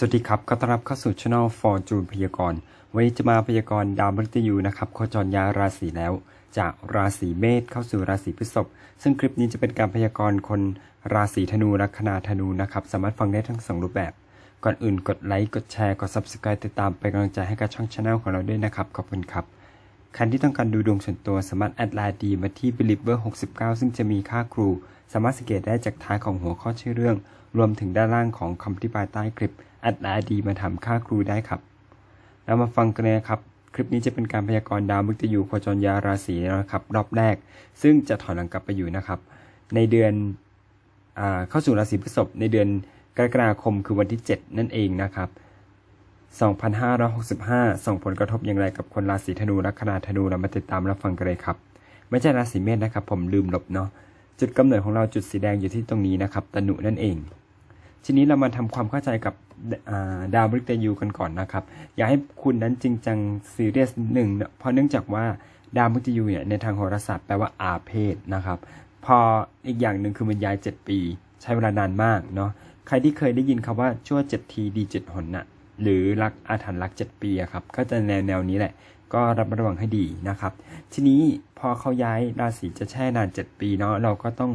สวัสดีครับขอต้อนรับเข้าสู่ช่อง Fortune พยากรณ์วันนี้จะมาพยากรณ์ดาวมฤตยูนะครับโคจรย้ายราศีแล้ว จากราศีเมษเข้าสู่ราศีพฤษภ ซึ่งคลิปนี้จะเป็นการพยากรณ์คนราศีธนูลัคนาธนูนะครับ สามารถฟังได้ทั้งสองรูปแบบ ก่อนอื่นกดไลค์ กดแชร์ กด Subscribe ติดตามเป็นกำลังใจให้กับช่องช anel ของเราด้วยนะครับ ขอบคุณครับ ใครที่ต้องการดูดวงส่วนตัวสามารถแอดไลน์ดีมาที่ believer 69 ซึ่งจะมีค่าครู สามารถสังเกตได้จากท้ายของหัวข้อชื่อเรื่อง รวมถึงด้านล่างของคำอธิบายใต้คลิปแอดไลน์ดีมาทำค่าครูได้ครับเรามาฟังกันเลยครับคลิปนี้จะเป็นการพยากรณ์ดาวมฤตยูโคจรยาราศีนะครับรอบแรก ซึ่งจะถอยหลังกลับไปอยู่นะครับ ในเดือนอเข้าสู่ราศีพฤษภในเดือนกรกฎาคมคือวันที่ 7 นั่นเองนะครับ 2565 ส่งผลกระทบอย่างไรกับคนราศีธนูลัคนาธนูเรามาติดตามรับฟังกันเลยครับ ไม่ใช่ราศีเมษนะครับ ผมลืมหลบเนาะจุดกำเนิดของเราจุดสีแดงอยู่ที่ตรงนี้นะครับตนุนั่นเอง ทีนี้เรามาทำความเข้าใจกับาดาวมฤตยูกันก่อนนะครับ อยากให้คุณนั้นจริงจังซีเรียสหนึ่งเพราะเนื่องจากว่าดาวมฤตยูเนี่ยในทางโหราศาสตร์แปลว่าอาเพศนะครับ พออีกอย่างหนึ่งคือมันย้าย 7 ปี ใช้เวลานานมากเนาะใครที่เคยได้ยินคำว่าชั่ว 7 ทีดี 7 หนน่ะ หรือรักอาถรรพ์รัก7ปีอะครับก็จะแนวแนวนี้แหละ ก็ระมัดระวังให้ดีนะครับ ทีนี้พอเขาย้ายราศีจะแช่นาน7ปีเนาะเราก็ต้อง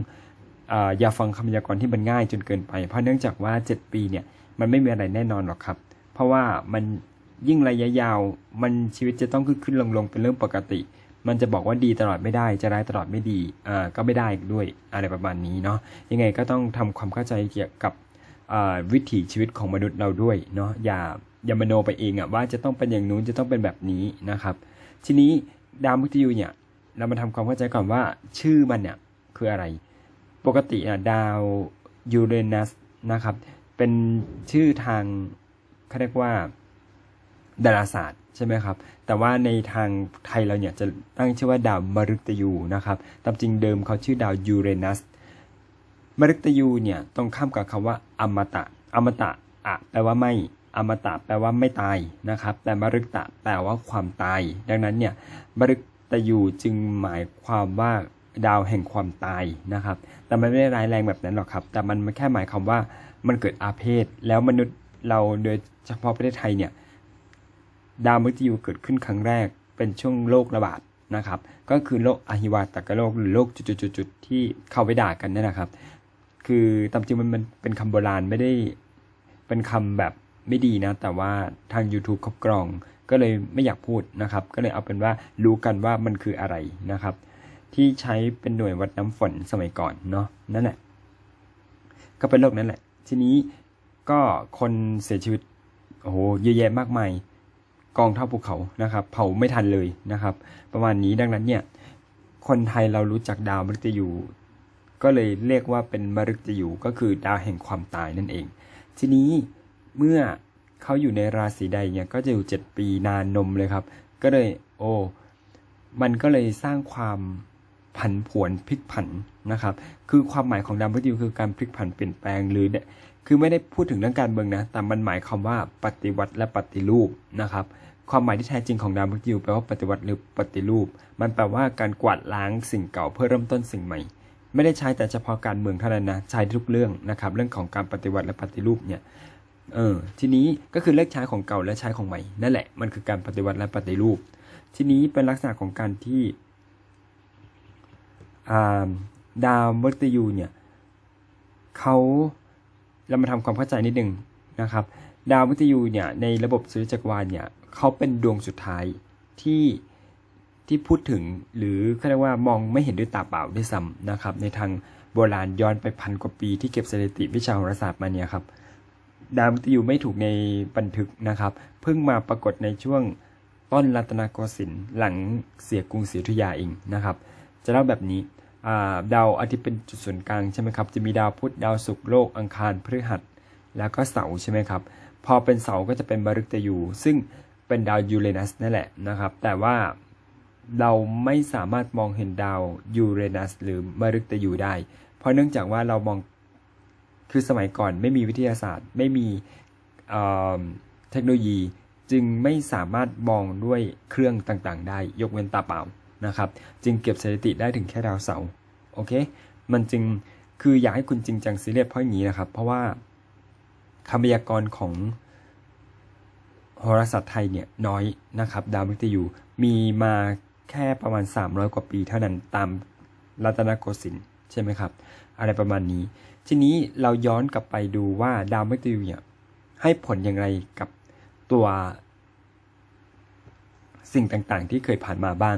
อย่าฟังคำพยากรณ์ที่มันง่ายจนเกินไป เพราะเนื่องจากว่า7ปีเนี่ยมันไม่มีอะไรแน่นอนหรอกครับ เพราะว่ามันยิ่งระยะยาวมันชีวิตจะต้องขึ้นขึ้นลงลงเป็นเรื่องปกติ มันจะบอกว่าดีตลอดไม่ได้จะร้ายตลอดไม่ดีอ่าก็ไม่ได้ด้วยอะไรประมาณนี้เนาะยังไงก็ต้องทำความเข้าใจเกี่ยวกับ วิถีชีวิตของมนุษย์เราด้วยเนาะอย่าอย่ามโนไปเองอะว่าจะต้องเป็นอย่างนู้นจะต้องเป็นแบบนี้นะครับ ทีนี้ดาวมุตยูเนี่ยเรามาทำความเข้าใจก่อนว่าชื่อมันเนี่ยคืออะไร ปกติอะดาวยูเรนัสนะครับเป็นชื่อทางเขาเรียกว่าดาราศาสตร์ใช่ไหมครับ แต่ว่าในทางไทยเราเนี่ยจะตั้งชื่อว่าดาวมฤตยูนะครับ ตามจริงเดิมเขาชื่อดาวยูเรนัส มฤตยูเนี่ยตรงข้ามกับคำว่าอมตะ อมตะอะแปลว่าไม่ อมตะแปลว่าไม่ตายนะครับ แต่มฤตะแปลว่าความตาย ดังนั้นเนี่ยมฤตยูจึงหมายความว่าดาวแห่งความตายนะครับ แต่มันไม่ได้ร้ายแรงแบบนั้นหรอกครับ แต่มันแค่หมายความว่ามันเกิดอาเพศ แล้วมนุษย์เราโดยเฉพาะประเทศไทยเนี่ยดาวมฤตยูเกิดขึ้นครั้งแรกเป็นช่วงโรคระบาดนะครับ ก็คือโรคอหิวาตกโรคหรือโรคจุดๆๆที่เข้าไปด่ากันนี่ยนะครับ คือตามจริงมันมันเป็นคำโบราณไม่ได้เป็นคำแบบไม่ดีนะ แต่ว่าทาง YouTube เขากรองก็เลยไม่อยากพูดนะครับ ก็เลยเอาเป็นว่ารู้กันว่ามันคืออะไรนะครับ ที่ใช้เป็นหน่วยวัดน้ำฝนสมัยก่อนเนาะนั่นแหละ ก็เป็นโรคนั้นแหละ ทีนี้ก็คนเสียชีวิตโอ้โหเยอะแยะมากมายกองเท่าภูเขานะครับ เผาไม่ทันเลยนะครับ ประมาณนี้ดังนั้นเนี่ย คนไทยเรารู้จักดาวมฤตยู ก็เลยเรียกว่าเป็นมฤตยูก็คือดาวแห่งความตายนั่นเอง ทีนี้เมื่อเขาอยู่ในราศีใดเนี่ยก็จะอยู่ 7 ปีนานนมเลยครับ ก็เลยโอ้มันก็เลยสร้างความผันผวนพลิกผันนะครับ คือความหมายของดาวมฤตยูคือการพลิกผันเปลี่ยนแปลงหรือเนี่ยคือไม่ได้พูดถึงเรื่องการเมืองนะ แต่มันหมายความว่าปฏิวัติและปฏิรูปนะครับ ความหมายที่แท้จริงของดาวมฤตยูแปลว่าปฏิวัติหรือปฏิรูป มันแปลว่าการกวาดล้างสิ่งเก่าเพื่อเริ่มต้นสิ่งใหม่ ไม่ได้ใช้แต่เฉพาะการเมืองเท่านั้นนะใช้ทุกเรื่องนะครับ เรื่องของการปฏิวัติและปฏิรูปเนี่ยเออทีนี้ก็คือเลิกใช้ของเก่าและใช้ของใหม่นั่นแหละมันคือการปฏิวัติและปฏิรูป ทีนี้เป็นลักษณะของการที่าดาวมฤตยูเนี่ยเขาเรามาทำความเข้าใจนิดหนึ่งนะครับ ดาวมฤตยูเนี่ยในระบบสุริยจักรวาลเนี่ยเขาเป็นดวงสุดท้ายที่ ที่พูดถึงหรือเขาเรียกว่ามองไม่เห็นด้วยตาเปล่าด้วยซ้ำนะครับ ในทางโบราณย้อนไปพันกว่าปีที่เก็บสถิติวิชาโหราศาสตร์มาเนี่ยครับดาวมฤตยูไม่ถูกในบันทึกนะครับ เพิ่งมาปรากฏในช่วงต้นรัตนโกสินทร์หลังเสียกรุงศรีอยุธยาเองนะครับ จะเล่าแบบนี้าดาวอาทิตย์เป็นจุดศูนย์กลางใช่ไหมครับ จะมีดาวพุธดาวศุกร์โลกอังคารพฤหัส แล้วก็เสาร์ใช่ไหมครับ พอเป็นเสาร์ก็จะเป็นมฤตยูซึ่งเป็นดาวยูเรนัสนั่นแหละนะครับ แต่ว่า เราไม่สามารถมองเห็นดาวยูเรนัสหรือมฤตยูได้ เพราะเนื่องจากว่าเรามองคือสมัยก่อนไม่มีวิทยาศาสตร์ ไม่มีเเทคโนโลยีจึงไม่สามารถมองด้วยเครื่องต่างๆ ได้ยกเว้นตาเปล่านะครับ จึงเก็บสถิติได้ถึงแค่ดาวเสาร์โอเค มันจึงคืออยากให้คุณจริงจังซีเรียสเพราะอย่างนี้นะครับ เพราะว่าคำพยากรณ์ของโหราศาสตร์ไทยเนี่ยน้อยนะครับ ดาวมฤตยูมีมา แค่ประมาณ 300 กว่าปีเท่านั้นตามรัตนโกสินทร์ใช่ไหมครับ อะไรประมาณนี้ ทีนี้เราย้อนกลับไปดูว่าดาวมฤตยูเนี่ยให้ผลอย่างไรกับตัวสิ่งต่างๆ ที่เคยผ่านมาบ้าง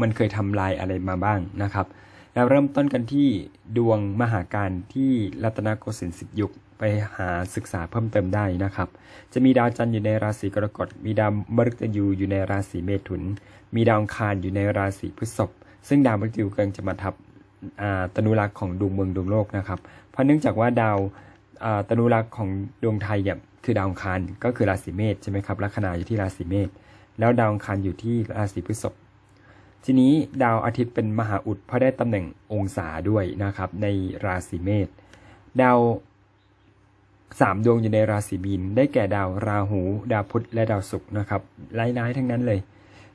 มันเคยทำลายอะไรมาบ้างนะครับเราเริ่มต้นกันที่ดวงมหาการที่รัตนโกสินทร์สิบยุค ไปหาศึกษาเพิ่มเติมได้นะครับ จะมีดาวจันทร์อยู่ในราศีกรกฎ มีดาวมฤตยูอยู่ในราศีเมถุน มีดาวคารอยู่ในราศีพฤษภ ซึ่งดาวมฤตยูกำลังจะมาทับตนุรักษ์ของดวงเมืองดวงโลกนะครับ เพราะเนื่องจากว่าดาวตนุรักษ์ของดวงไทยเนี่ยคือดาวคารก็คือราศีเมษใช่ไหมครับ ลัคนาอยู่ที่ราศีเมษ แล้วดาวคารอยู่ที่ราศีพฤษภทีนี้ดาวอาทิตย์เป็นมหาอุดเพราะได้ตำแหน่งองศาด้วยนะครับในราศีเมษ ดาว สามดวงอยู่ในราศีมีนได้แก่ดาวราหู ดาวพุธและดาวศุกร์นะครับร้ายๆทั้งนั้นเลย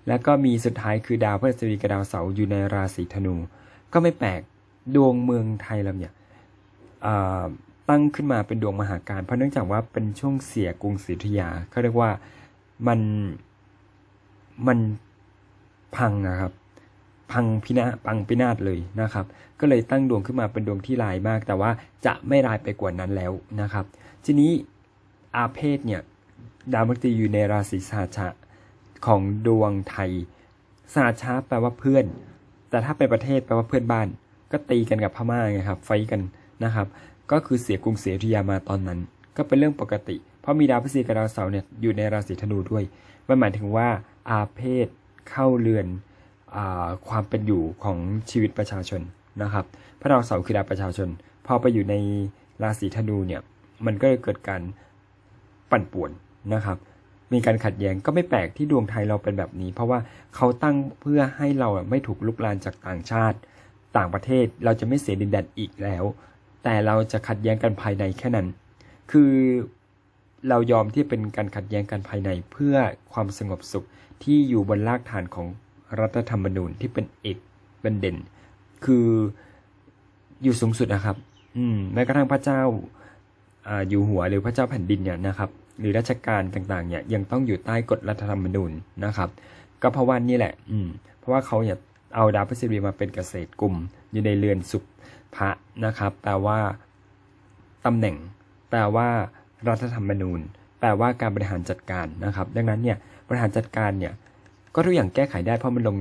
แล้วก็มีสุดท้ายคือดาวพฤหัสบดีกับดาวเสาร์อยู่ในราศีธนู ก็ไม่แปลกดวงเมืองไทยเราเนี่ยตั้งขึ้นมาเป็นดวงมหาการ เพราะเนื่องจากว่าเป็นช่วงเสียกรุงศรีอยุธยาเขาเรียกว่ามันมันพังนะครับ พังพินาศพังพินาศเลยนะครับ ก็เลยตั้งดวงขึ้นมาเป็นดวงที่ลายมาก แต่ว่าจะไม่ลายไปกว่านั้นแล้วนะครับ ทีนี้อาเพศเนี่ยดาวมฤตยูอยู่ในราศีสหัชะของดวงไทยสหัชะแปลว่าเพื่อน แต่ถ้าเป็นประเทศแปลว่าเพื่อนบ้าน ก็ตีกันกับพม่าไงครับ ไฟกันนะครับ ก็คือเสียกรุงศรียุธยามาตอนนั้น ก็เป็นเรื่องปกติ เพราะมีดาวพฤศจิกกับดาวเสาร์เนี่ยอยู่ในราศีธนูด้วยมันหมายถึงว่าอาเพศเข้าเรือนอความเป็นอยู่ของชีวิตประชาชนนะครับ พระดาวเสาร์คือดาวประชาชน พอไปอยู่ในราศีธนูเนี่ย มันก็เลยเกิดการปั่นป่วนนะครับ มีการขัดแย้งก็ไม่แปลกที่ดวงไทยเราเป็นแบบนี้ เพราะว่าเขาตั้งเพื่อให้เราไม่ถูกลุกลานจากต่างชาติ ต่างประเทศเราจะไม่เสียดินแดนอีกแล้ว แต่เราจะขัดแย้งกันภายในแค่นั้น คือเรายอมที่เป็นการขัดแย้งกันภายในเพื่อความสงบสุขที่อยู่บนรากฐานของรัฐธรรมนูญที่เป็นเอกเป็นเด่น คืออยู่สูงสุดนะครับ อืมแม้กระทั่งพระเจ้า อยู่หัวหรือพระเจ้าแผ่นดินเนี่ยนะครับหรือราชการต่างๆเนี่ยยังต้องอยู่ใต้กฎรัฐธรรมนูญนะครับ ก็เพราะว่านี่แหละ อืม เพราะว่าเขาเนี่ยเอาดาวพฤหัสบดีมาเป็นเกษตรกลุ่ม อยู่ในเรือนสุภะนะครับแปลว่าตำแหน่ง แปลว่า รัฐธรรมนูญ แปลว่าการบริหารจัดการนะครับ ดังนั้นเนี่ยบริหารจัดการเนี่ยก็ทุกอย่างแก้ไขได้เพราะมันลง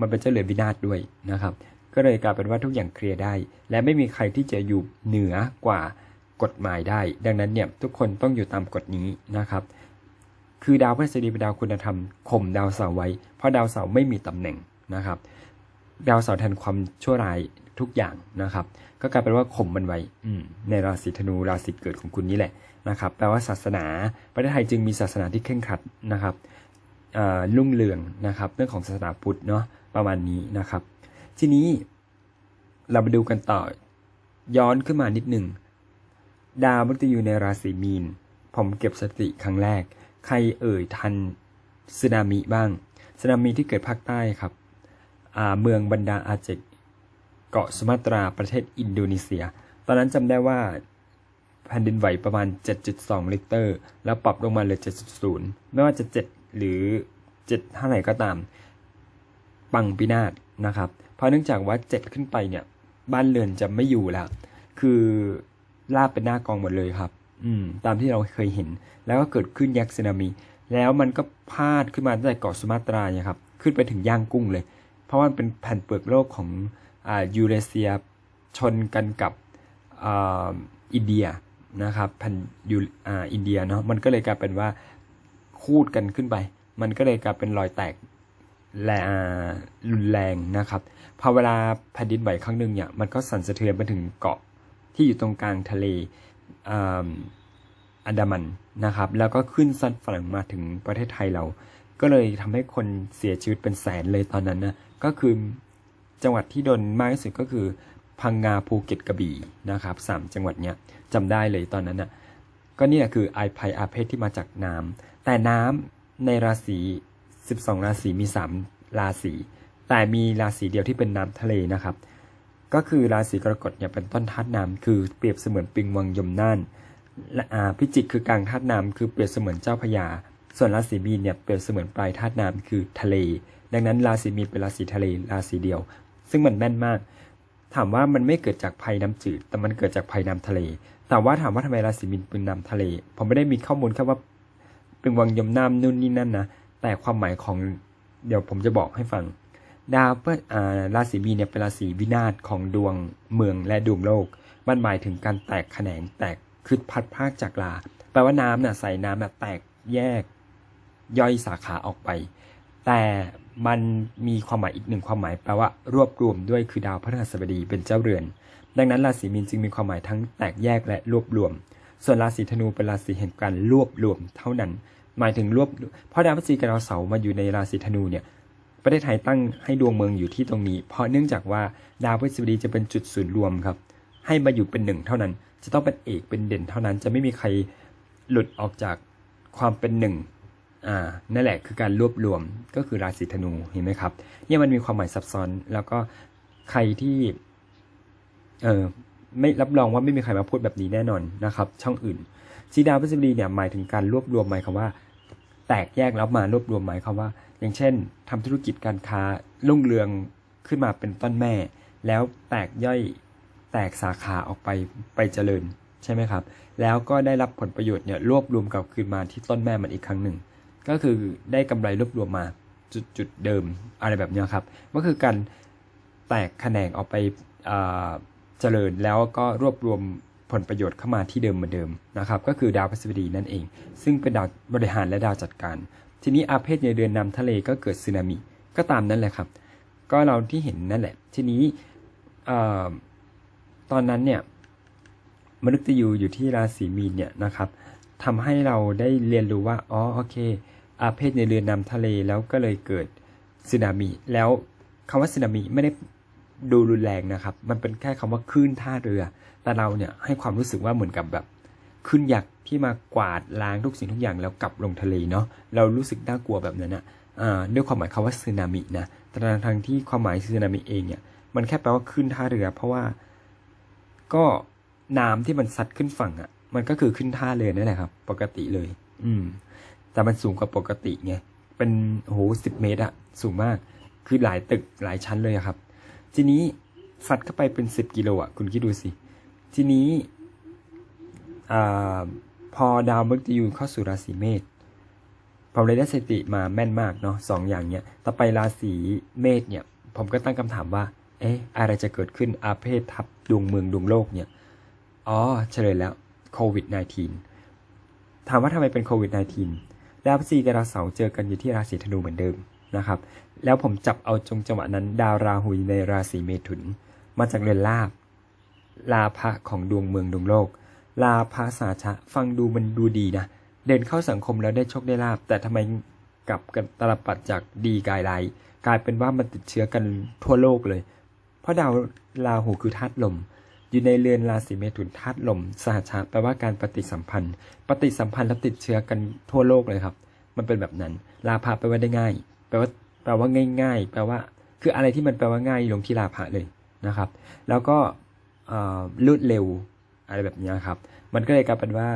มันเป็นเจ้าเรือนวินาศด้วยนะครับ ก็เลยกลายเป็นว่าทุกอย่างเคลียร์ได้ และไม่มีใครที่จะอยู่เหนือกว่า กฎหมายได้ ดังนั้นเนี่ยทุกคนต้องอยู่ตามกฎนี้นะครับ คือดาวพฤหัสบดีเป็นดาวคุณธรรมข่มดาวเสาร์ไว้ เพราะดาวเสาร์ไม่มีตำแหน่งนะครับ ดาวเสาร์แทนความชั่วร้ายทุกอย่างนะครับ ก็กลายเป็นว่าข่มมันไว้อืในราศีธนูราศีเกิดของคุณนี่แหละนะครับแปลว่าศาสนาประเทศไทยจึงมีศาสนาที่เคร่งครัดนะครับอ่ารุ่งเรืองนะครับ เรื่องของศาสนาพุทธเนาะประมาณนี้นะครับ ทีนี้เรามาดูกันต่อย้อนขึ้นมานิดหนึ่ง ดาวมฤตยูในราศีมีน ผมเก็บสติครั้งแรก ใครเอ่ยทันสึนามิบ้างสึนามิที่เกิดภาคใต้ครับอ่าเมืองบันดาอาเจกเกาะสุมาตราประเทศอินโดนีเซีย ตอนนั้นจำได้ว่าแผ่นดินไหวประมาณ 7.2ลิกเตอร์ แล้วปรับลงมาเหลือ 7.0 ไม่ว่าจะ 7 หรือ 7 เท่าไหร่ก็ตาม ปังพินาศนะครับ เพราะเนื่องจากว่า 7 ขึ้นไปเนี่ย บ้านเรือนจะไม่อยู่แล้ว คือ ลาบเป็นหน้ากองหมดเลยครับ อืม ตามที่เราเคยเห็น แล้วก็เกิดขึ้นยักษ์สึนามิ แล้วมันก็พาดขึ้นมาตั้งแต่เกาะสุมาตราเนี่ยครับ ขึ้นไปถึงย่างกุ้งเลย เพราะว่ามันเป็นแผ่นเปลือกโลกของอ่ายูเรเซียชนกันกับอ่าอินเดียนะครับแผ่นยูอ่าอินเดียเนาะ มันก็เลยกลายเป็นว่าคูดกันขึ้นไป มันก็เลยกลายเป็นรอยแตกแรงรุนแรงนะครับ พอเวลาแผ่นดินไหวครั้งหนึ่งเนี่ย มันก็สั่นสะเทือนไปถึงเกาะ ที่อยู่ตรงกลางทะเลอ่าอันดามันนะครับ แล้วก็ขึ้นซัดฝั่งมาถึงประเทศไทยเรา ก็เลยทำให้คนเสียชีวิตเป็นแสนเลยตอนนั้นนะก็คือจังหวัดที่โดนมากที่สุดก็คือพังงาภูเก็ตกระบี่นะครับสามจังหวัดเนี้ยจำได้เลยตอนนั้นนะก็เนี่ยคือไอภัยอาเพศที่มาจากน้ำแต่น้ำในราศี 12 ราศีมี 3 ราศีแต่มีราศีเดียวที่เป็นน้ำทะเลนะครับ ก็คือราศีกรกฎเนี่ยเป็นต้นธาตุน้ำคือเปรียบเสมือนปิงวังยมน่านและอาพิจิกคือกลางธาตุน้ำคือเปรียบเสมือนเจ้าพระยาส่วนราศีมีนเนี่ยเปรียบเสมือนปลายธาตุน้ำคือทะเล ดังนั้นราศีมีนเป็นราศีทะเลราศีเดียว ซึ่งมันแม่นมาก ถามว่ามันไม่เกิดจากภัยน้ำจืด แต่มันเกิดจากภัยน้ำทะเล แต่ว่าถามว่าทำไมราศีมีนเป็นน้ำทะเล ผมไม่ได้มีข้อมูลแค่ว่าเป็นวังยมน้ำนู่นนี่นั่นนะแต่ความหมายของเดี๋ยวผมจะบอกให้ฟัง ดาวเพื่ออ่าราศีมีนเนี่ยเป็นราศีวินาศของดวงเมืองและดวงโลก มันหมายถึงการแตกแขนงแตกคือพัดพากจากลา แปลว่าน้ำน่ะใส่น้ำน่ะแตกแยกย่อยสาขาออกไป แต่มันมีความหมายอีกหนึ่งความหมายแปลว่ารวบรวมด้วยคือดาวพฤหัสบดีเป็นเจ้าเรือน ดังนั้นราศีมีนจึงมีความหมายทั้งแตกแยกและรวบรวม ส่วนราศีธนูเป็นราศีแห่งการรวบรวมเท่านั้น หมายถึงรวบเพราะดาวพฤศจิกกับดาวเสาร์มาอยู่ในราศีธนูเนี่ย ประเทศไทยตั้งให้ดวงเมืองอยู่ที่ตรงนี้ เพราะเนื่องจากว่าดาวพฤหัสบดีจะเป็นจุดศูนย์รวมครับ ให้มาอยู่เป็นหนึ่งเท่านั้น จะต้องเป็นเอกเป็นเด่นเท่านั้น จะไม่มีใครหลุดออกจากความเป็นหนึ่งอ่านั่นแหละคือการรวบรวมก็คือราศีธนูเห็นไหมครับเนี่ยมันมีความหมายซับซ้อนแล้วก็ใครที่เออไม่รับรองว่าไม่มีใครมาพูดแบบนี้แน่นอนนะครับ ช่องอื่นสีดาวพฤษบดีเนี่ยหมายถึงการรวบรวมหมายความว่า แตกแยกแล้วมารวบรวมหมายความว่า อย่างเช่นทำธุรกิจการค้ารุ่งเรืองขึ้นมาเป็นต้นแม่ แล้วแตกย่อยแตกสาขาออกไปไปเจริญใช่ไหมครับ แล้วก็ได้รับผลประโยชน์เนี่ยรวบรวมกลับคืนมาที่ต้นแม่มันอีกครั้งหนึ่ง ก็คือได้กำไรรวบรวมมาจุดจุดเดิมอะไรแบบเนี้ยครับ ก็คือการแตกแขนงออกไปเจริญแล้วก็รวบรวมผลประโยชน์เข้ามาที่เดิมเหมือนเดิมนะครับ ก็คือดาวพฤหัสบดีนั่นเอง ซึ่งเป็นดาวบริหารและดาวจัดการ ทีนี้อาเพศในเดือนนำทะเลก็เกิดสึนามิก็ตามนั้นแหละครับ ก็เราที่เห็นนั่นแหละ ทีนี้อตอนนั้นเนี่ยมนุษย์ยูอยู่ที่ราศีมีนเนี่ยนะครับทำให้เราได้เรียนรู้ว่าอ๋อโอเค อาเพศในเรือนนำทะเลแล้วก็เลยเกิดสึนามิแล้วคำว่าสึนามิไม่ได้ดูรุนแรงนะครับ มันเป็นแค่คำว่าคลื่นท่าเรือ แต่เราเนี่ยให้ความรู้สึกว่าเหมือนกับแบบคลื่นยักษ์ ที่มากวาดล้างทุกสิ่งทุกอย่างแล้วกลับลงทะเลเนาะเรารู้สึกน่ากลัวแบบนั้นอะอ่าด้วยความหมายคำว่าสึนามินะแต่ทางที่ความหมายสึนามิเองเนี่ยมันแค่แปลว่าคลื่นท่าเรือ เพราะว่าก็น้ำที่มันซัดขึ้นฝั่งอะ่ะ มันก็คือขึ้นท่าเรือนั่นแหละครับ ปกติเลย อืม แต่มันสูงกว่าปกติไงเป็นโหสิบเมตรอะสูงมาก คือหลายตึกหลายชั้นเลยครับ ทีนี้ซัดเข้าไปเป็นสิบกิโลอะคุณคิดดูสิ ทีนี้อ่า พอดาวมฤตยูเข้าสู่ราศีเมษผมเลยได้สติมาแม่นมากเนาะสองอย่างเนี้ยต่อไปราศีเมษเนี่ย ผมก็ตั้งคำถามว่า เอ๊ะอะไรจะเกิดขึ้นอาเพศทับดวงเมืองดวงโลกเนี่ย อ๋อเฉลยแล้วโควิด -19 ถามว่าทำไมเป็นโควิด -19 ดาวพฤศจิกับดาวเสาร์เจอกันอยู่ที่ราศีธนูเหมือนเดิมนะครับ แล้วผมจับเอาจงจังหวะนั้น ดาวราหูในราศีเมถุน มาจากเรือนลาบลาภะของดวงเมืองดวงโลก ลาภาสาชะ ฟังดูมันดูดีนะ เดินเข้าสังคมแล้วได้โชคได้ลาบ แต่ทำไมกลับกันตลปัดจากดีกลายร้ายกลายเป็นว่ามันติดเชื้อกันทั่วโลกเลย เพราะดาวราหูคือธาตุลม อยู่ในเรือนราศีเมถุนธาตุลมสหชาแปลว่าการปฏิสัมพันธ์ ปฏิสัมพันธ์แล้วติดเชื้อกันทั่วโลกเลยครับ มันเป็นแบบนั้น ลาภะแปลว่าได้ง่าย แปลว่าแปลว่าง่าย ๆ แปลว่า คืออะไรที่มันแปลว่าง่ายลงที่ลาภะเลยนะครับ แล้วก็รวดเร็ว อะไรแบบนี้ครับ มันก็เลยกลายเป็นว่า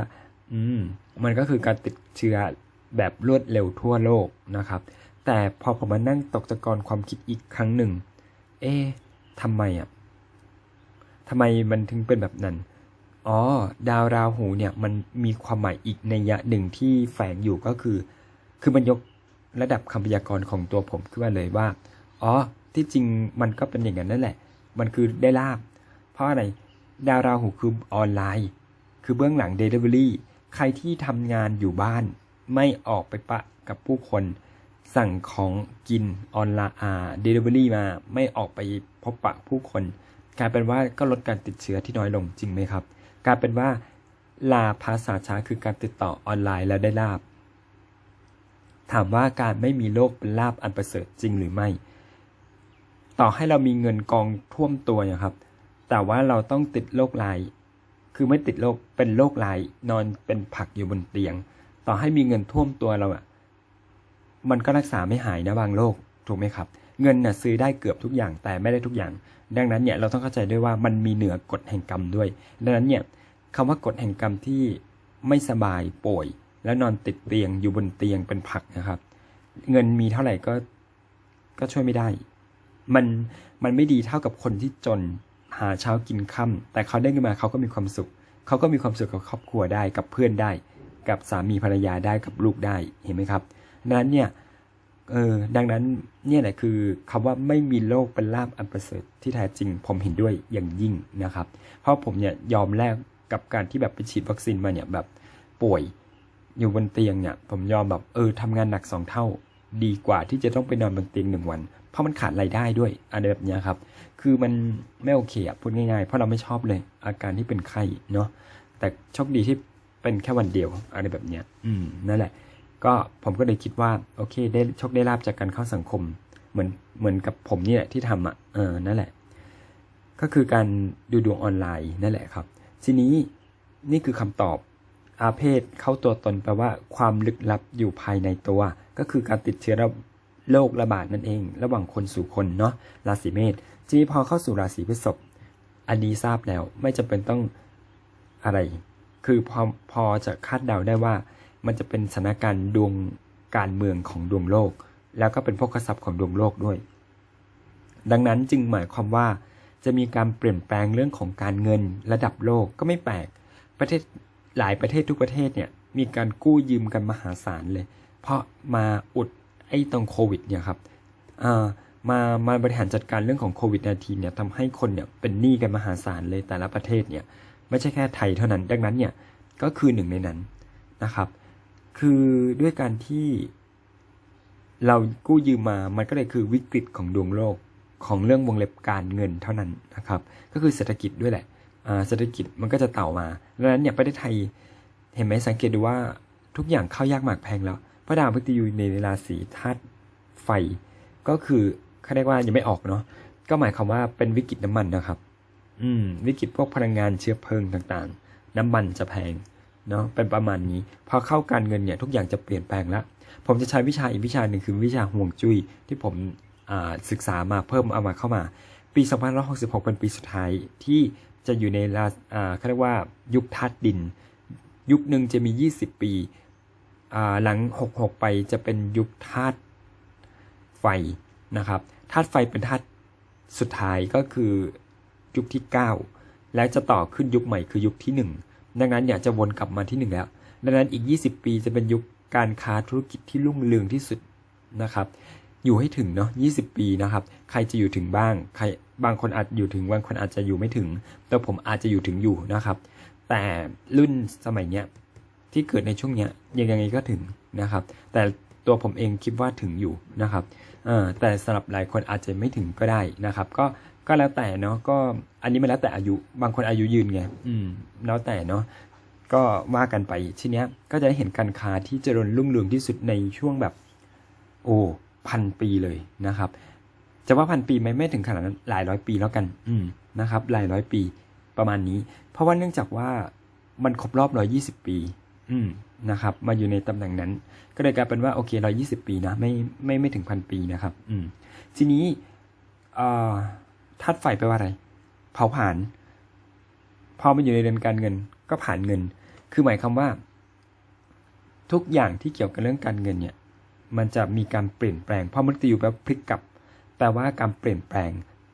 อืม มันก็คือการติดเชื้อแบบรวดเร็วทั่วโลกนะครับ แต่พอผมมานั่งตกตะกอนความคิดอีกครั้งหนึ่ง เอ๊ะทำไมอะทำไมมันถึงเป็นแบบนั้น อ๋อ ดาวราหูเนี่ยมันมีความหมายอีกในยะหนึ่งที่แฝงอยู่ก็คือ คือมันยกระดับคำพยากรณ์ของตัวผมขึ้นมาเลยว่า อ๋อ ที่จริงมันก็เป็นอย่างนั้นนั่นแหละ มันคือได้ลาบ เพราะอะไร ดาวราหูคือออนไลน์ คือเบื้องหลัง Delivery ใครที่ทำงานอยู่บ้าน ไม่ออกไปปะกับผู้คน สั่งของกินออนไลน์อ่า Delivery มาไม่ออกไปพบปะผู้คนกลายเป็นว่าก็ลดการติดเชื้อที่น้อยลงจริงไหมครับกลายเป็นว่าลาภาษาช้าคือการติดต่อออนไลน์แล้วได้ลาบ ถามว่าการไม่มีโลกเป็นลาบอันประเสริฐจริงหรือไม่ ต่อให้เรามีเงินกองท่วมตัวอย่างครับ แต่ว่าเราต้องติดโรคลาย คือไม่ติดโรคเป็นโรคลายนอนเป็นผักอยู่บนเตียง ต่อให้มีเงินท่วมตัวเราอะมันก็รักษาไม่หายนะบางโรคถูกไหมครับ เงินน่ะซื้อได้เกือบทุกอย่างแต่ไม่ได้ทุกอย่าง ดังนั้นเนี่ยเราต้องเข้าใจด้วยว่ามันมีเหนือกฎแห่งกรรมด้วย ดังนั้นเนี่ยคำว่ากฎแห่งกรรมที่ไม่สบายป่วย แล้วนอนติดเตียงอยู่บนเตียงเป็นผักนะครับ เงินมีเท่าไหร่ก็ก็ช่วยไม่ได้ มันมันไม่ดีเท่ากับคนที่จน หาเช้ากินค่ำแต่เขาได้เงินมาเขาก็มีความสุข เขาก็มีความสุขกับครอบครัวได้กับเพื่อนได้ กับสามีภรรยาได้กับลูกได้เห็นไหมครับดังนั้นเนี่ยเออดังนั้นเนี่ยแหละคือคำว่าไม่มีโลกเป็นลาบอันประเสริฐที่แท้จริงผมเห็นด้วยอย่างยิ่งนะครับ เพราะผมเนี่ยยอมแลกกับการที่แบบไปฉีดวัคซีนมาเนี่ยแบบป่วยอยู่บนเตียงเนี่ยผมยอมแบบเออทำงานหนักสองเท่า ดีกว่าที่จะต้องไปนอนบนเตียงหนึ่งวัน เพราะมันขาดรายได้ด้วยอะไรแบบเนี้ยครับ คือมันไม่โอเคอะพูดง่ายๆ เพราะเราไม่ชอบเลย อาการที่เป็นไข้เนาะแต่โชคดีที่เป็นแค่วันเดียวอะไรแบบเนี้ยอืมนั่นแหละ ก็ผมก็เลยคิดว่าโอเค ได้โชคได้ลาบจากการเข้าสังคม เหมือนเหมือนกับผมนี่แหละที่ทำอะเออนั่นแหละ ก็คือการดูดวงออนไลน์นั่นแหละครับ ทีนี้นี่คือคำตอบอาเพศเข้าตัวตนแปลว่าความลึกลับอยู่ภายในตัว ก็คือการติดเชื้อ โรคระบาดนั่นเอง ระหว่างคนสู่คนเนาะราศีเมษทีนี้พอเข้าสู่ราศีพฤษภอันนี้ทราบแล้วไม่จำเป็นต้องอะไร คือพอพอจะคาดเดาได้ว่า มันจะเป็นสถานการณ์ดวงการเมืองของดวงโลก แล้วก็เป็นพวกกษัตริย์ของดวงโลกด้วย ดังนั้นจึงหมายความว่าจะมีการเปลี่ยนแปลงเรื่องของการเงินระดับโลกก็ไม่แปลก ประเทศหลายประเทศทุกประเทศเนี่ยมีการกู้ยืมกันมหาศาลเลย เพราะมาอุด อ้ตรงโควิดเนี่ยครับอ่ามามาบริหารจัดการเรื่องของโควิด -19 เนี่ยทำให้คนเนี่ยเป็นหนี้กันมหาศาลเลยแต่ละประเทศเนี่ยไม่ใช่แค่ไทยเท่านั้น ดังนั้นเนี่ยก็คือหนึ่งในนั้นนะครับ คือด้วยการที่เรากู้ยืมมา มันก็เลยคือวิกฤตของดวงโลกของเรื่องวงเล็บการเงินเท่านั้นนะครับ ก็คือเศรษฐกิจด้วยแหละอ่าเศรษฐกิจมันก็จะเต่ามาดังนั้นเนี่ยประเทศไทยเห็นไหมสังเกตดูว่าทุกอย่างเข้ายากหมากแพงแล้ว พระดาวพฤติอยู่ในราศีธาตุไฟ ก็คือเขาเรียกว่ายังไม่ออกเนาะก็หมายความว่าเป็นวิกฤตน้ำมันนะครับ อืม วิกฤตพวกพลังงานเชื้อเพลิงต่างๆ น้ำมันจะแพงเนาะเป็นประมาณนี้ พอเข้าการเงินเนี่ยทุกอย่างจะเปลี่ยนแปลงแล้วผมจะใช้วิชาอีกวิชาหนึ่งคือวิชาห่วงจุ้ยที่ผมอ่าศึกษามาเพิ่มเอามาเข้ามา ปี 2566 เป็นปีสุดท้ายที่จะอยู่ในราอ่าเขาเรียกว่ายุคธาตุดิน ยุคหนึ่งจะมี 20 ปีอ่า หลัง 66 ไปจะเป็นยุคธาตุไฟนะครับธาตุไฟเป็นธาตุสุดท้ายก็คือยุคที่ 9 และจะต่อขึ้นยุคใหม่คือยุคที่ 1 ดังนั้นเนี่ยจะวนกลับมาที่ 1 แล้ว ดังนั้นอีก 20 ปีจะเป็นยุคการค้าธุรกิจที่รุ่งเรืองที่สุดนะครับอยู่ให้ถึงเนาะ20 ปีนะครับ ใครจะอยู่ถึงบ้าง ใคร บางคนอาจอยู่ถึง บางคนอาจจะอยู่ไม่ถึง แต่ผมอาจจะอยู่ถึงอยู่นะครับ แต่รุ่นสมัยเนี้ย ที่เกิดในช่วงเนี้ยยังไงก็ถึงนะครับ แต่ตัวผมเองคิดว่าถึงอยู่นะครับอแต่สำหรับหลายคนอาจจะไม่ถึงก็ได้นะครับ ก็ก็แล้วแต่เนาะก็อันนี้มันแล้วแต่อายุบางคนอายุยืนไงอืมแล้วแต่เนาะก็ว่ากันไปทีเนี้ยก็จะได้เห็นการค้าที่เจริญรุ่งเรืองที่สุดในช่วงแบบ โอ้พันปีเลยนะครับจะว่าพันปีไหมไม่ถึงขนาดนั้นหลายร้อยปีแล้วกัน อืมนะครับ หลายร้อยปีประมาณนี้ เพราะว่าเนื่องจากว่ามันครบรอบร้อยยี่สิบปี อืมนะครับ มาอยู่ในตำแหน่งนั้น ก็เลยกลายเป็นว่าโอเคร้อยี่สิบปีนะไม่ไม่ไม่ถึงพันปีนะครับ อืมทีนี้เอ่อธาตุไฟแปลว่าอะไร เผาผลาญพอมาอยู่ในเดือนการเงิน ก็ผ่านเงิน คือหมายความว่า ทุกอย่างที่เกี่ยวกับเรื่องการเงินเนี่ย มันจะมีการเปลี่ยนแปลงเพราะมฤตยูแปลพลิกกลับ แปลว่าการเปลี่ยนแปลง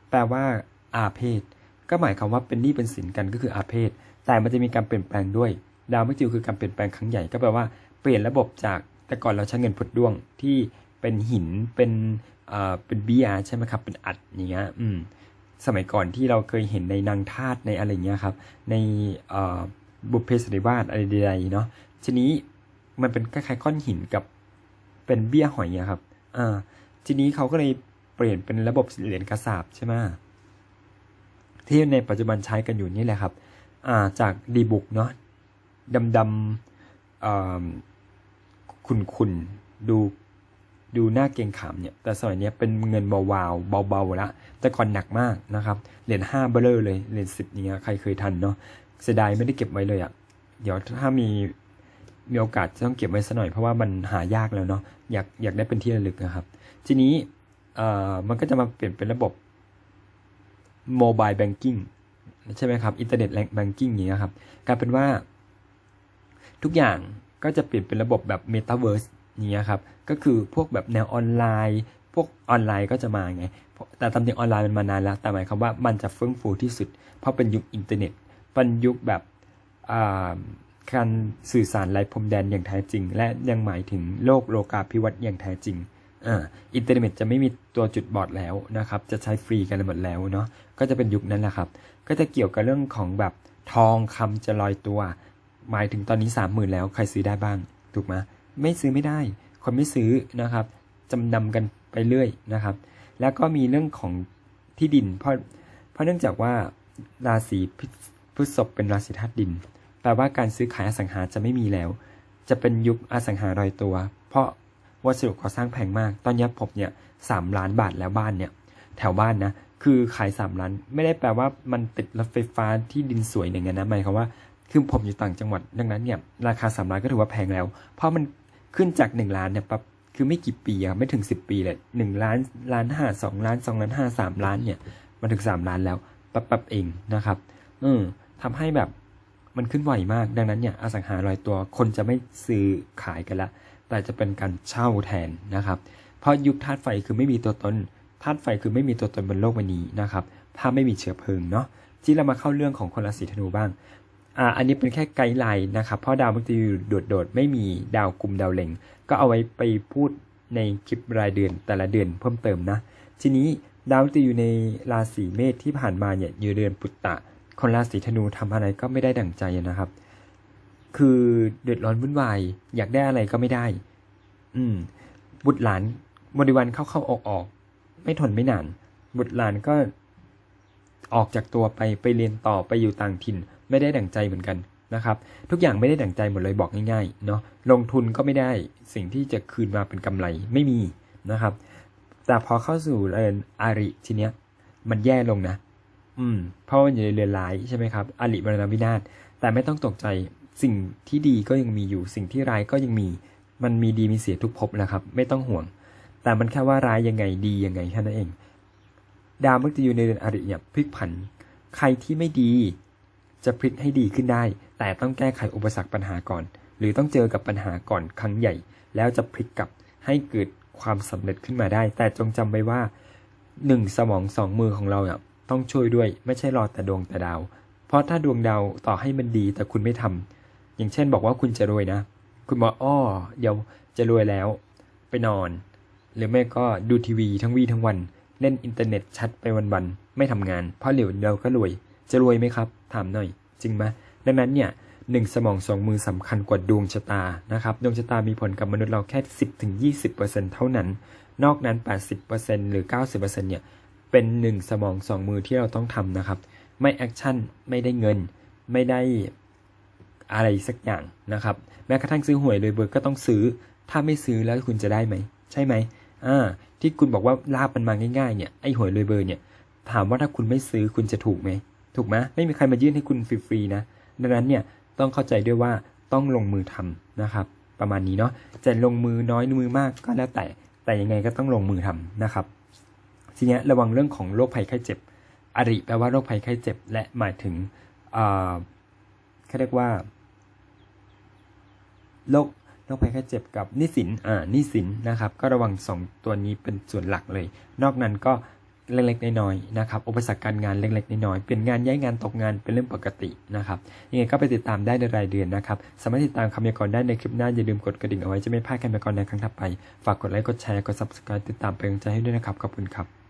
แปลว่าอาเพศ ก็หมายความว่าเป็นหนี้เป็นสินกันก็คืออาเพศ แต่มันจะมีการเปลี่ยนแปลงด้วย ดาวมฤตยูคือการเปลี่ยนแปลงครั้งใหญ่ก็แปลว่าเปลี่ยนระบบจากแต่ก่อนเราใช้เงินพุดด้วงที่เป็นหินเป็นเอ่อเป็นเบียใช่ไหมครับเป็นอัดอย่างเงี้ยอืมสมัยก่อนที่เราเคยเห็นในนางทาสในอะไรเงี้ยครับในเอ่อบุพเพสตรีวาสอะไรใดๆเนาะทีนี้มันเป็นคล้ายๆก้อนหินกับเป็นเบี้ยหอยอะครับอ่าทีนี้เขาก็เลยเปลี่ยนเป็นระบบเหรียญกระสาบใช่ไหมที่ในปัจจุบันใช้กันอยู่นี่แหละครับอ่าจากดีบุกเนาะ ดำๆขุนขุนๆดูดูหน้าเกงขามเนี่ย แต่สมัยนี้เป็นเงินเบาๆเบาๆละแต่ก่อนหนักมากนะครับ เหรียญห้าเบลอเลย เหรียญสิบเนี้ยใครเคยทันเนาะ เสียดายไม่ได้เก็บไว้เลยอะ่ะ เดี๋ยวถ้ามีมีโอกาสจะต้องเก็บไว้สักหน่อยเพราะว่ามันหายากแล้วเนาะ อยากอยากได้เป็นที่ระลึกนะครับ ทีนี้เอ่อมันก็จะมาเปลี่ยนเป็นระบบโมบายแบงกิ้งใช่ไหมครับ อินเทอร์เน็ตแบงกิ้งอย่างเงี้ยครับ กลายเป็นว่า ทุกอย่างก็จะเปลี่ยนเป็นระบบแบบ Metaverse อย่างเงี้ครับ ก็คือพวกแบบแนวออนไลน์ พวกออนไลน์ก็จะมาไง แต่ตามจริงออนไลน์มันมานานแล้ว แต่หมายความว่ามันจะเฟื่องฟูที่สุด เพราะเป็นยุคอินเทอร์เน็ต เป็นยุคแบบการสื่อสารไร้พรมแดนอย่างแท้จริง และยังหมายถึงโลกโลกาภิวัตน์อย่างแท้จริงอินเทอร์เน็ตจะไม่มีตัวจุดบอดแล้วนะครับ จะใช้ฟรีกันหมดแล้วเนาะ ก็จะเป็นยุคนั้นแหละครับ ก็จะเกี่ยวกับเรื่องของแบบทองคำจะลอยตัว หมายถึงตอนนี้สามหมื่นแล้วใครซื้อได้บ้าง ถูกไหมไม่ซื้อไม่ได้ คนไม่ซื้อนะครับจำนำกันไปเรื่อยนะครับ แล้วก็มีเรื่องของที่ดิน เพราะเพราะเนื่องจากว่าราศีพฤษภเป็นราศีธาตุดิน แปลว่าการซื้อขายอสังหาจะไม่มีแล้ว จะเป็นยุคอสังหารอยตัว เพราะวัสดุก่อสร้างแพงมาก ตอนนี้ผมเนี่ยสามล้านบาทแล้วบ้านเนี่ย แถวบ้านนะ คือขายสามล้าน ไม่ได้แปลว่ามันติดรถไฟฟ้าที่ดินสวยอย่างนั้นนะ หมายความว่า คือผมอยู่ต่างจังหวัดดังนั้นเนี่ยราคาสามล้านก็ถือว่าแพงแล้ว เพราะมันขึ้นจากหนึ่งล้านเนี่ยปั๊บคือไม่กี่ปีอะไม่ถึงสิบปีเลยหนึ่งล้านล้านห้าสองล้านสองล้านห้าสามล้านเนี่ยมันถึงสามล้านแล้วปั๊บปั๊บเองนะครับเออทำให้แบบมันขึ้นไวมาก ดังนั้นเนี่ยอสังหาริยตัวคนจะไม่ซื้อขายกันละ แต่จะเป็นการเช่าแทนนะครับ เพราะยุคธาตุไฟคือไม่มีตัวตนธาตุไฟคือไม่มีตัวตนบนโลกใบนี้นะครับ ถ้าไม่มีเชื้อเพลิงเนาะที่เรามาเข้าเรื่องของคนราศีธนูบ้าง อ่าอันนี้เป็นแค่ไกด์ไลน์นะครับ เพราะดาวมฤตยูโดดๆ ไม่มีดาวกลุ่มดาวเล็ง ก็เอาไว้ไปพูดในคลิปรายเดือนแต่ละเดือนเพิ่มเติมนะ ทีนี้ดาวมฤตยูในราศีเมษที่ผ่านมาเนี่ยอยู่เดือนปุตตะ คนราศีธนูทำอะไรก็ไม่ได้ดั่งใจนะครับ คือเดือดร้อนวุ่นวาย อยากได้อะไรก็ไม่ได้ อืม บุตรหลานบริวารเข้าเข้าออกออกๆไม่ทนไม่นาน บุตรหลานก็ออกจากตัวไปไปเรียนต่อไปอยู่ต่างถิ่น ไม่ได้ดั่งใจเหมือนกันนะครับ ทุกอย่างไม่ได้ดั่งใจหมดเลยบอกง่ายๆเนาะลงทุนก็ไม่ได้สิ่งที่จะคืนมาเป็นกำไรไม่มีนะครับ แต่พอเข้าสู่เรือนอาริทีเนี้ยมันแย่ลงนะ อืม เพราะมันอยู่ในเรือนร้ายใช่ไหมครับอาริมรณวินาศแต่ไม่ต้องตกใจสิ่งที่ดีก็ยังมีอยู่ สิ่งที่ร้ายก็ยังมี มันมีดีมีเสียทุกภพนะครับ ไม่ต้องห่วง แต่มันแค่ว่าร้ายยังไงดียังไงแค่นั้นเอง ดาวมฤตยูในเรือนอริเนี่ยพลิกผัน ใครที่ไม่ดี จะพลิกให้ดีขึ้นได้ แต่ต้องแก้ไขอุปสรรคปัญหาก่อน หรือต้องเจอกับปัญหาก่อนครั้งใหญ่ แล้วจะพลิกกลับให้เกิดความสำเร็จขึ้นมาได้ แต่จงจำไว้ว่าหนึ่งสมองสองมือของเราเนี่ยต้องช่วยด้วยไม่ใช่รอแต่ดวงแต่ดาว เพราะถ้าดวงดาวต่อให้มันดีแต่คุณไม่ทำอย่างเช่นบอกว่าคุณจะรวยนะ คุณบอกอ้อเดี๋ยวจะรวยแล้ว ไปนอน หรือไม่ก็ดูทีวีทั้งวีทั้งวัน เล่นอินเทอร์เน็ตชัดไปวันๆไม่ทำงาน เพราะเหลียวเดียวก็รวย จะรวยไหมครับ ถามหน่อย จริงไหมดังนั้นเนี่ยหนึ่งสมองสองมือสำคัญกว่าดวงชะตานะครับ ดวงชะตามีผลกับมนุษย์เราแค่ 10ถึง20 เท่านั้น นอกนั้น 80%หรือ 90%เนี่ยเป็นหนึ่งสมองสองมือที่เราต้องทำนะครับ ไม่แอคชั่นไม่ได้เงิน ไม่ได้อะไรสักอย่างนะครับ แม้กระทั่งซื้อหวยเลยเบอร์ก็ต้องซื้อ ถ้าไม่ซื้อแล้วคุณจะได้ไหม ใช่ไหมอ่าที่คุณบอกว่าลาบมันมาง่ายๆเนี่ยไอ้หวยเลยเบอร์เนี่ยถามว่าถ้าคุณไม่ซื้อคุณจะถูกไหม ถูกไหมไม่มีใครมายื่นให้คุณฟรีๆนะ ดังนั้นเนี่ยต้องเข้าใจด้วยว่าต้องลงมือทำนะครับ ประมาณนี้เนาะจะลงมือน้อยมือมากก็แล้วแต่แต่ยังไงก็ต้องลงมือทำนะครับ ทีนี้ระวังเรื่องของโรคภัยไข้เจ็บ อริแปลว่าโรคภัยไข้เจ็บ และหมายถึงอ่าเขาเรียกว่าโรคโรคภัยไข้เจ็บกับนี้สินอ่านี้สินนะครับ ก็ระวังสองตัวนี้เป็นส่วนหลักเลย นอกนั้นก็ เล็กๆน้อยๆนะครับอุปสรรคการงานเล็กๆน้อยๆเปลี่ยนงานย้ายงานตกงานเป็นเรื่องปกตินะครับยังไงก็ไปติดตามได้ในรายเดือนนะครับสามารถติดตามคำยากรณ์ได้ในคลิปหน้าอย่าลืมกดกระดิ่งเอาไว้จะไม่พลาดคำยากรณ์ในครั้งถัดไป ฝากกดไลค์กดแชร์กด subscribe ติดตามเป็นกำลังใจให้ด้วยนะครับขอบคุณครับ